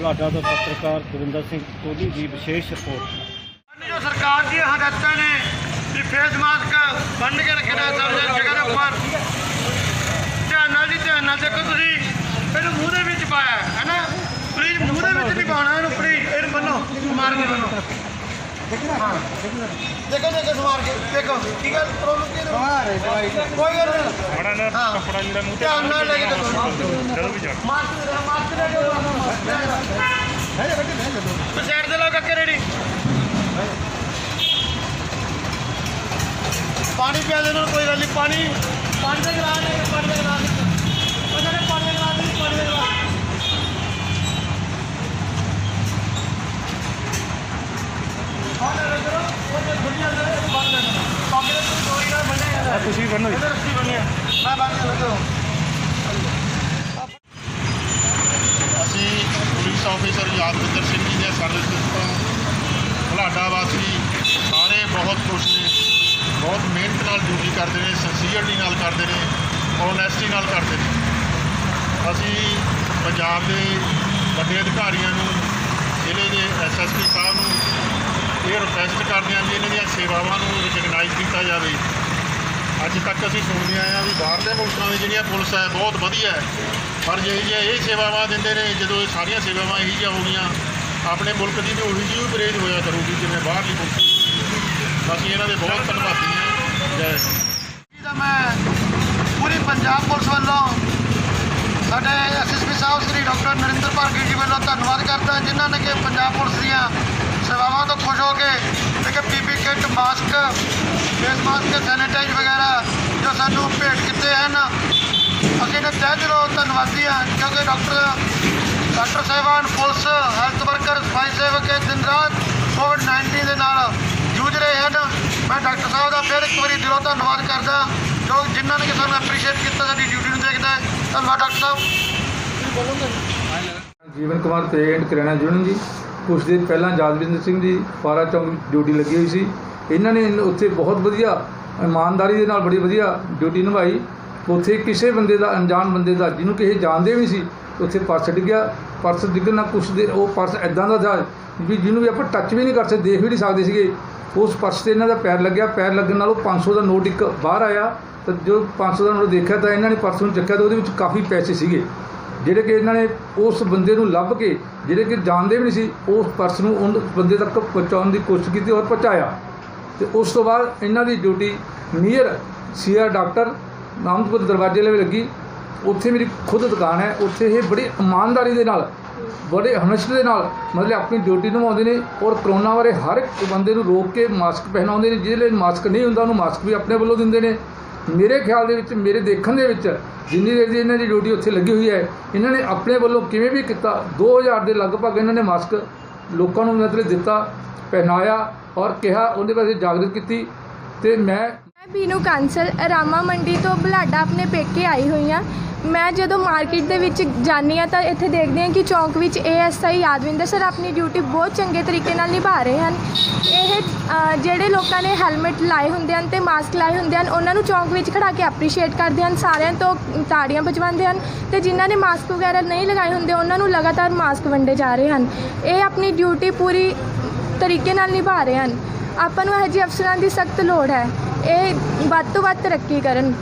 ਬੁਢਲਾਡਾ ਤੋਂ ਪੱਤਰਕਾਰ ਗੁਰਿੰਦਰ ਸਿੰਘ ਕੋਹਲੀ ਦੀ ਵਿਸ਼ੇਸ਼ ਰਿਪੋਰਟ। ਜੋ ਸਰਕਾਰ ਦੀਆਂ ਹਦਾਇਤਾਂ ਨੇ ਵੀ ਫੇਸ ਮਾਸਕ ਬੰਨ ਕੇ ਰੱਖਣਾ ਸਾਰੀਆਂ ਜਗ੍ਹਾ ਦੇ ਉੱਪਰ ਧਿਆਨ ਨਾਲ ਜੀ ਧਿਆਨ ਨਾਲ ਦੇਖੋ ਤੁਸੀਂ ਇਹਨੂੰ ਮੂੰਹ ਦੇ ਵਿੱਚ ਪਾਇਆ ਹੈ ਹੈ ਨਾ ਪਲੀਜ਼ ਮੂੰਹ ਦੇ ਵਿੱਚ ਨਹੀਂ ਪਾਉਣਾ ਇਹਨੂੰ ਪਲੀਜ਼ ਇਹਨੂੰ ਬੰਨੋ ਮਾਰ ਕੇ ਬੰਨੋ। ਹਾਂ। ਦੇਖੋ ਦੇਖੋ ਸਮਾਰ ਕੇ ਦੇਖੋ ਕੀ ਗੱਲ ਪ੍ਰੋਬਲਮ ਕੀ ਹੈ ਕੋਈ ਗੱਲ ਨਹੀਂ। ਮਾੜਾ ਨਾ ਹਾਂ। ਕੱਪੜਾ ਜਿਹੜਾ ਮੂੰਹ ਤੇ ਧਿਆਨ ਨਾਲ ਲੈ ਕੇ ਦੇਖੋ ਜਦੋਂ ਵੀ ਜਾ ਮਾਸਕ ਦੇ ਮਾਸਕ ਦੇ ਦਿਓ। ਸਾਈਡ ਤੇ ਲਾ ਕੇ ਰੈਡੀ ਪਾਣੀ ਪਿਆ ਦੇ ਇਹਨਾਂ ਨੂੰ ਕੋਈ ਗੱਲ ਨਹੀਂ ਪਾਣੀ। ਪਾਣੀ ਦਾ ਗਲਾਸ ਲੈ ਕੇ ਪਾਣੀ ਦਾ ਗਲਾਸ ਉਹਨਾਂ ਨੇ ਪਾਣੀ ਦਾ ਗਲਾਸ ਨਹੀਂ ਪਾਣੀ ਦਾ ਗਲਾਸ। ਹਾਂ ਲੈ ਕਰੋ ਉਹ ਜੇ ਦੁਨੀਆ ਦੇ ਬੰਦ ਲੈ ਪਾਣੀ ਦਾ ਕੋਈ ਨਾ ਬਣਿਆ ਤੁਸੀਂ ਬਣੀ ਮੈਂ ਬੰਦ ਲੱਗੋ ਅਸੀਂ ਪੁਲਿਸ ਆਫੀਸਰ ਯਾਦਵਿੰਦਰ ਸਿੰਘ ਜੀ ਦੇ ਸਰਵਿਸ ਵਾਸੀ ਸਾਰੇ ਬਹੁਤ ਖੁਸ਼ ਨੇ। ਬਹੁਤ ਮਿਹਨਤ ਨਾਲ ਡਿਊਟੀ ਕਰਦੇ ਨੇ ਸਿੰਸੀਅਰਟੀ ਨਾਲ ਕਰਦੇ ਨੇ ਓਨੈਸਟੀ ਨਾਲ ਕਰਦੇ ਨੇ। ਅਸੀਂ ਪੰਜਾਬ ਦੇ ਵੱਡੇ ਅਧਿਕਾਰੀਆਂ ਨੂੰ, ਜ਼ਿਲ੍ਹੇ ਦੇ ਐਸਐਸਪੀ ਸਾਹਿਬ ਨੂੰ ਇਹ ਰਿਕੁਐਸਟ ਕਰਦੇ ਹਾਂ ਵੀ ਇਹਨਾਂ ਦੀਆਂ ਸੇਵਾਵਾਂ ਨੂੰ ਰਿਕਗਨਾਈਜ਼ ਕੀਤਾ ਜਾਵੇ। ਅੱਜ ਤੱਕ ਅਸੀਂ ਸੁਣਦੇ ਆਏ ਹਾਂ ਵੀ ਬਾਹਰਲੇ ਮੁਲਕਾਂ ਦੀ ਜਿਹੜੀਆਂ ਪੁਲਿਸ ਹੈ, ਬਹੁਤ ਵਧੀਆ ਹੈ। ਪਰ ਜੇ ਜੇ ਇਹ ਸੇਵਾਵਾਂ ਦਿੰਦੇ ਨੇ, ਜਦੋਂ ਇਹ ਸਾਰੀਆਂ ਸੇਵਾਵਾਂ ਇਹੀ ਜਿਹੀਆਂ ਹੋ ਗਈਆਂ ਆਪਣੇ ਮੁਲਕ ਦੀ ਵੀ ਉਹੀ ਜਿਹੀ ਪਰੇਜ ਹੋਇਆ ਕਰੂਗੀ, ਜਿਵੇਂ ਬਾਹਰਲੀ ਪੁਲਿਸ ਅਸੀਂ ਇਹਨਾਂ ਦੇ ਬਹੁਤ ਧੰਨਵਾਦੀ ਹਾਂ ਜੈ ਹਿੰਦ। ਦਾ ਮੈਂ ਪੂਰੀ ਪੰਜਾਬ ਪੁਲਿਸ ਵੱਲੋਂ, ਸਾਡੇ ਐਸਐਸਪੀ ਸਾਹਿਬ ਸ੍ਰੀ ਡਾਕਟਰ ਨਰਿੰਦਰ ਭਾਰਗੀ ਜੀ ਵੱਲੋਂ ਧੰਨਵਾਦ ਕਰਦਾ, ਜਿਨ੍ਹਾਂ ਨੇ ਕਿ ਪੰਜਾਬ ਪੁਲਿਸ ਦੀਆਂ ਸੇਵਾਵਾਂ ਤੋਂ ਖੁਸ਼ ਹੋ ਕੇ ਇੱਕ PP kit, mask face mask sanitise ਵਗੈਰਾ ਜੋ ਸਾਨੂੰ ਭੇਟ ਕੀਤੇ ਹਨ। ਅਸੀਂ ਨੇ ਤਹਿ ਦਿਲੋਂ ਧੰਨਵਾਦੀ ਹਾਂ, ਕਿਉਂਕਿ ਡਾਕਟਰ ਡਾਕਟਰ ਸਾਹਿਬਾਨ ਪੁਲਿਸ ਹੈਲਥ ਵਰਕਰ ਸਫ਼ਾਈ ਸੇਵਕ ਇਹ ਦਿਨ ਰਾਤ ਕੋਵਿਡ 19 ਦੇ ਨਾਲ ਜੂਝ ਰਹੇ ਹਨ। ਮੈਂ ਡਾਕਟਰ ਸਾਹਿਬ ਦਾ ਫਿਰ ਇੱਕ ਵਾਰੀ ਦਿਲੋਂ ਧੰਨਵਾਦ ਕਰਦਾ ਜੋ ਜਿਨ੍ਹਾਂ ਨੇ ਸਾਨੂੰ ਐਪਰੀਸ਼ੀਏਟ ਕੀਤਾ, ਸਾਡੀ ਡਿਊਟੀ ਨੂੰ ਦੇਖਦਾ ਧੰਨਵਾਦ ਡਾਕਟਰ ਸਾਹਿਬ। ਜੀਵਨ ਕੁਮਾਰ ਪੇਂਟ ਕਰਿਆਣਾ ਯੂਨੀਅਨ ਜੀ। ਕੁਛ ਦਿਨ ਪਹਿਲਾਂ ਜਾਦਵਿੰਦਰ ਸਿੰਘ ਜੀ ਫਾਰਾ ਚੌਂਕ ਡਿਊਟੀ ਲੱਗੀ ਹੋਈ ਸੀ। ਇਹਨਾਂ ਨੇ ਉੱਥੇ ਬਹੁਤ ਵਧੀਆ, ਇਮਾਨਦਾਰੀ ਦੇ ਨਾਲ ਬੜੀ ਵਧੀਆ ਡਿਊਟੀ ਨਿਭਾਈ। ਉੱਥੇ ਕਿਸੇ ਬੰਦੇ ਦਾ, ਅਣਜਾਣ ਬੰਦੇ ਦਾ, ਜਿਹਨੂੰ ਕਿਸੇ ਜਾਣਦੇ ਵੀ ਸੀ, ਉੱਥੇ ਪਰਸ ਡਿੱਗਿਆ ਪਰਸ ਡਿੱਗਣ ਨਾਲ ਕੁਛ ਦੇ, ਉਹ ਪਰਸ ਐਦਾਂ ਦਾ ਸੀ ਵੀ ਜਿਹਨੂੰ ਵੀ ਆਪਾਂ ਟੱਚ ਵੀ ਨਹੀਂ ਕਰ ਸਕਦੇ, ਦੇਖ ਵੀ ਨਹੀਂ ਸਕਦੇ ਸੀਗੇ। ਉਸ ਪਰਸ ਤੇ ਇਹਨਾਂ ਦਾ ਪੈਰ ਲੱਗਿਆ, ਪੈਰ ਲੱਗਣ ਨਾਲ ਉਹ 500 ਦਾ ਨੋਟ ਇੱਕ ਬਾਹਰ ਆਇਆ। ਤਾਂ ਜੋ 500 ਦਾ ਨੋਟ ਦੇਖਿਆ ਤਾਂ ਇਹਨਾਂ ਨੇ ਪਰਸ ਨੂੰ ਚੱਕਿਆ ਤਾਂ ਉਹਦੇ ਵਿੱਚ ਕਾਫੀ ਪੈਸੇ ਸੀਗੇ। ਜਿਹੜੇ ਕਿ ਇਹਨਾਂ ਨੇ ਉਸ ਬੰਦੇ ਨੂੰ ਲੱਭ ਕੇ, ਜਿਹੜੇ ਕਿ ਜਾਣਦੇ ਵੀ ਨਹੀਂ ਸੀ, ਉਸ ਪਰਸ ਨੂੰ ਉਹ ਬੰਦੇ ਤੱਕ ਪਹੁੰਚਾਉਣ ਦੀ ਕੋਸ਼ਿਸ਼ ਕੀਤੀ ਔਰ ਪਹੁੰਚਾਇਆ। ਤੇ ਉਸ ਤੋਂ ਬਾਅਦ ਇਹਨਾਂ ਦੀ duty near CR doctor Namadpur ਦਰਵਾਜ਼ੇ ਲਈ ਲੱਗੀ। ਉੱਥੇ ਮੇਰੀ ਖੁਦ ਦੁਕਾਨ ਹੈ। ਉੱਥੇ ਇਹ ਬੜੀ ਇਮਾਨਦਾਰੀ ਦੇ ਨਾਲ, ਬੜੇ ਹਮੇਸ਼ਾ ਦੇ ਨਾਲ ਮਤਲਬ ਆਪਣੀ ਡਿਊਟੀ ਨਿਭਾਉਂਦੇ ਨੇ ਔਰ ਕਰੋਨਾ ਬਾਰੇ ਹਰ ਇੱਕ ਬੰਦੇ ਨੂੰ ਰੋਕ ਕੇ ਮਾਸਕ ਪਹਿਨਾਉਂਦੇ ਨੇ। ਜਿਹਦੇ ਲਈ ਮਾਸਕ ਨਹੀਂ ਹੁੰਦਾ, ਉਹਨੂੰ ਮਾਸਕ ਵੀ ਆਪਣੇ ਵੱਲੋਂ ਦਿੰਦੇ ਨੇ। ਮੇਰੇ ਖਿਆਲ ਦੇ ਵਿੱਚ, ਮੇਰੇ ਦੇਖਣ ਦੇ ਵਿੱਚ ਜਿੰਨੀ ਦੇਰ ਦੀ ਇਹਨਾਂ ਦੀ ਡਿਊਟੀ ਉੱਥੇ ਲੱਗੀ ਹੋਈ ਹੈ, ਇਹਨਾਂ ਨੇ ਆਪਣੇ ਵੱਲੋਂ ਕਿਵੇਂ ਵੀ ਕੀਤਾ। 2000 ਦੇ ਲਗਭਗ ਇਹਨਾਂ ਨੇ ਮਾਸਕ ਲੋਕਾਂ ਨੂੰ ਮਤਲਬ ਦਿੱਤਾ, ਪਹਿਨਾਇਆ ਔਰ ਕਿਹਾ, ਉਹਦੇ ਬਾਰੇ ਜਾਗਰੂਕ ਕੀਤੀ। ਤੇ ਮੈਂ ਮੈਂ ਬੀਨੂ ਕਾਂਸਲ ਰਾਮਾ ਮੰਡੀ ਤੋਂ ਬੁਲਾਡਾ ਆਪਣੇ ਪੇਕੇ ਆਈ ਹੋਈ ਹਾਂ। ਮੈਂ ਜਦੋਂ ਮਾਰਕੀਟ ਦੇ ਵਿੱਚ ਜਾਂਦੀ ਹਾਂ ਤਾਂ ਇੱਥੇ ਦੇਖਦੇ ਹਾਂ ਕਿ ਚੌਂਕ ਵਿੱਚ ਏਐਸਆਈ ਯਾਦਵਿੰਦਰ ਸਰ ਆਪਣੀ ਡਿਊਟੀ ਬਹੁਤ ਚੰਗੇ ਤਰੀਕੇ ਨਾਲ ਨਿਭਾ ਰਹੇ ਹਨ। ਇਹ ਅ, ਜਿਹੜੇ ਲੋਕਾਂ ਨੇ ਹੈਲਮਟ ਲਾਏ ਹੁੰਦੇ ਹਨ ਤੇ ਮਾਸਕ ਲਾਏ ਹੁੰਦੇ ਹਨ ਉਹਨਾਂ ਨੂੰ ਚੌਂਕ ਵਿੱਚ ਖੜਾ ਕੇ ਐਪਰੀਸ਼ੀਏਟ ਕਰਦੇ ਹਨ ਸਾਰਿਆਂ ਤੋਂ ਤਾੜੀਆਂ ਵਜਵਾਉਂਦੇ ਹਨ ਤੇ ਜਿਨ੍ਹਾਂ ਨੇ ਮਾਸਕ ਵਗੈਰਾ ਨਹੀਂ ਲਗਾਏ ਹੁੰਦੇ ਉਹਨਾਂ ਨੂੰ ਲਗਾਤਾਰ ਮਾਸਕ ਵੰਡੇ ਜਾ ਰਹੇ ਹਨ। ਇਹ ਆਪਣੀ ਡਿਊਟੀ ਪੂਰੀ ਤਰੀਕੇ ਨਾਲ ਨਿਭਾ ਰਹੇ ਹਨ। ਆਪਾਂ ਨੂੰ ਇਹੋ ਜਿਹੇ ਅਫਸਰਾਂ ਦੀ ਸਖਤ ਲੋੜ ਹੈ। ਇਹ ਵੱਧ ਤੋਂ ਵੱਧ ਤਰੱਕੀ ਕਰਨ